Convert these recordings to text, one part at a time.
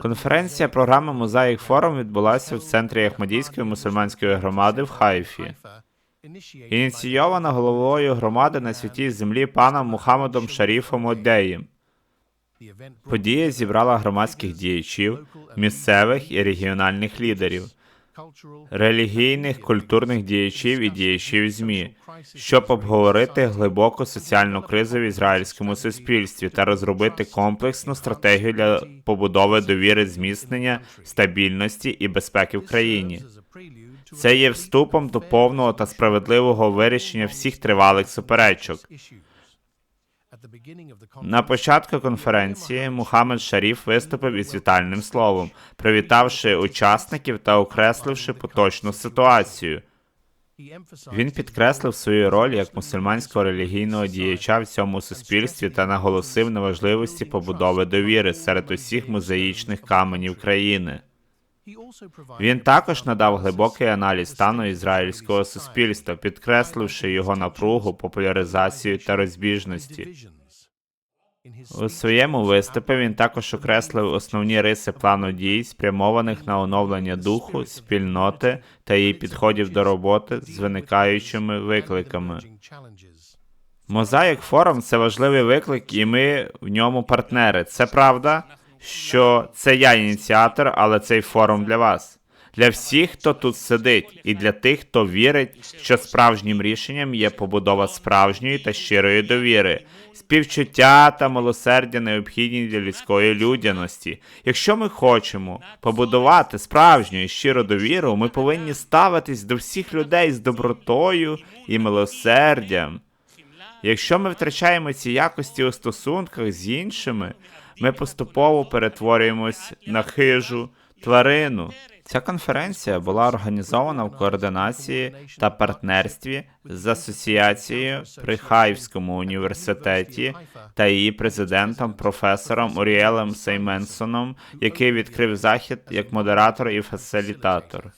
Конференція програми Мозаїк Форум відбулася в центрі Ахмадійської мусульманської громади в Хайфі. Ініційована головою громади на святій землі паном Мухаммедом Шаріфом Одеєм. Подія зібрала громадських діячів, місцевих і регіональних лідерів, релігійних, культурних діячів і діячів ЗМІ, щоб обговорити глибоку соціальну кризу в ізраїльському суспільстві та розробити комплексну стратегію для побудови довіри, зміцнення, стабільності і безпеки в країні. Це є вступом до повного та справедливого вирішення всіх тривалих суперечок. На початку конференції Мухаммед Шаріф виступив із вітальним словом, привітавши учасників та окресливши поточну ситуацію. Він підкреслив свою роль як мусульманського релігійного діяча в цьому суспільстві та наголосив на важливості побудови довіри серед усіх мозаїчних каменів країни. Він також надав глибокий аналіз стану ізраїльського суспільства, підкресливши його напругу, популяризацію та розбіжності. У своєму виступі він також окреслив основні риси плану дій, спрямованих на оновлення духу, спільноти та її підходів до роботи з виникаючими викликами. Мозаїк форум це важливий виклик, і ми в ньому партнери. Це правда, що це я ініціатор, але цей форум для вас. Для всіх, хто тут сидить, і для тих, хто вірить, що справжнім рішенням є побудова справжньої та щирої довіри, співчуття та милосердя необхідні для людської людяності. Якщо ми хочемо побудувати справжню і щиру довіру, ми повинні ставитись до всіх людей з добротою і милосердям. Якщо ми втрачаємо ці якості у стосунках з іншими, ми поступово перетворюємось на хижу тварину. Ця конференція була організована в координації та партнерстві з асоціацією при Хайвському університеті та її президентом професором Уріелем Сейменсоном, який відкрив захід як модератор і фасилітатор.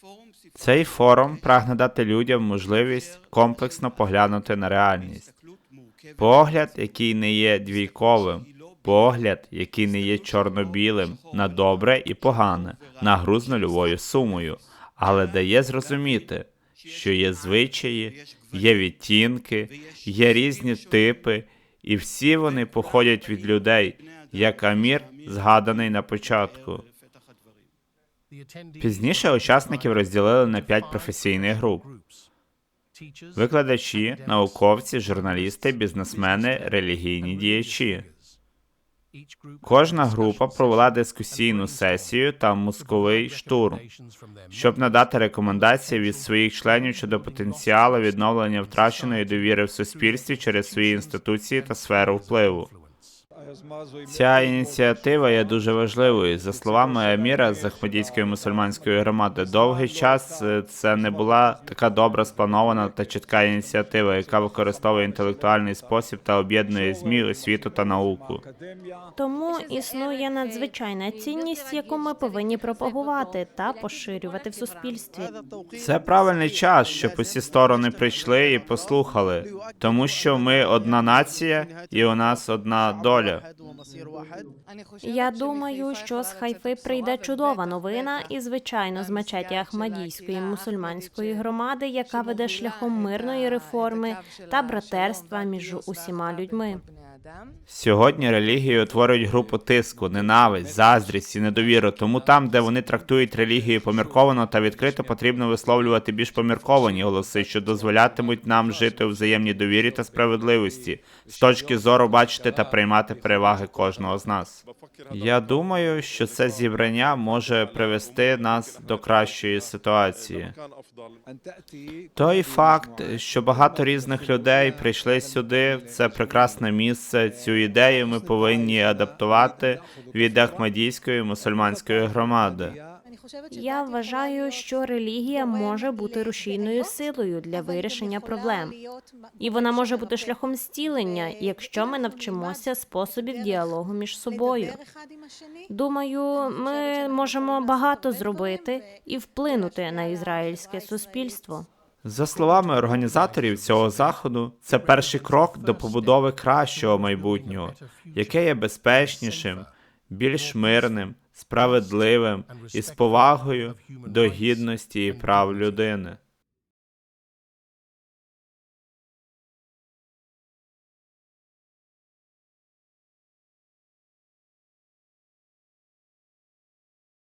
Цей форум прагне дати людям можливість комплексно поглянути на реальність. Погляд, який не є двійковим, погляд, який не є чорно-білим, на добре і погане, на гру нульовою сумою, але дає зрозуміти, що є звичаї, є відтінки, є різні типи, і всі вони походять від людей, як Амір, згаданий на початку. Пізніше учасників розділили на п'ять професійних груп: викладачі, науковці, журналісти, бізнесмени, релігійні діячі. Кожна група провела дискусійну сесію та мозковий штурм, щоб надати рекомендації від своїх членів щодо потенціалу відновлення втраченої довіри в суспільстві через свої інституції та сферу впливу. Ця ініціатива є дуже важливою. За словами Еміра з Ахмадійської мусульманської громади, довгий час е, це не була така добра спланована та чітка ініціатива, яка використовує інтелектуальний спосіб та об'єднує змі, освіту та науку. Тому існує надзвичайна цінність, яку ми повинні пропагувати та поширювати в суспільстві. Це правильний час, щоб усі сторони прийшли і послухали, тому що ми одна нація і у нас одна доля. Я думаю, що з Хайфи прийде чудова новина, і звичайно, з мечеті Ахмадійської мусульманської громади, яка веде шляхом мирної реформи та братерства між усіма людьми. Сьогодні релігії утворюють групу тиску, ненависть, заздрість і недовіру. Тому там, де вони трактують релігію помірковано та відкрито, потрібно висловлювати більш помірковані голоси, що дозволятимуть нам жити у взаємній довірі та справедливості, з точки зору бачити та приймати переваги кожного з нас. Я думаю, що це зібрання може привести нас до кращої ситуації. Той факт, що багато різних людей прийшли сюди, це прекрасне місце. Цю ідею ми повинні адаптувати від Ахмадійської мусульманської громади. Я вважаю, що релігія може бути рушійною силою для вирішення проблем, і вона може бути шляхом зцілення, якщо ми навчимося способів діалогу між собою. Думаю, ми можемо багато зробити і вплинути на ізраїльське суспільство. За словами організаторів цього заходу, це перший крок до побудови кращого майбутнього, яке є безпечнішим, більш мирним справедливим і з повагою до гідності і прав людини.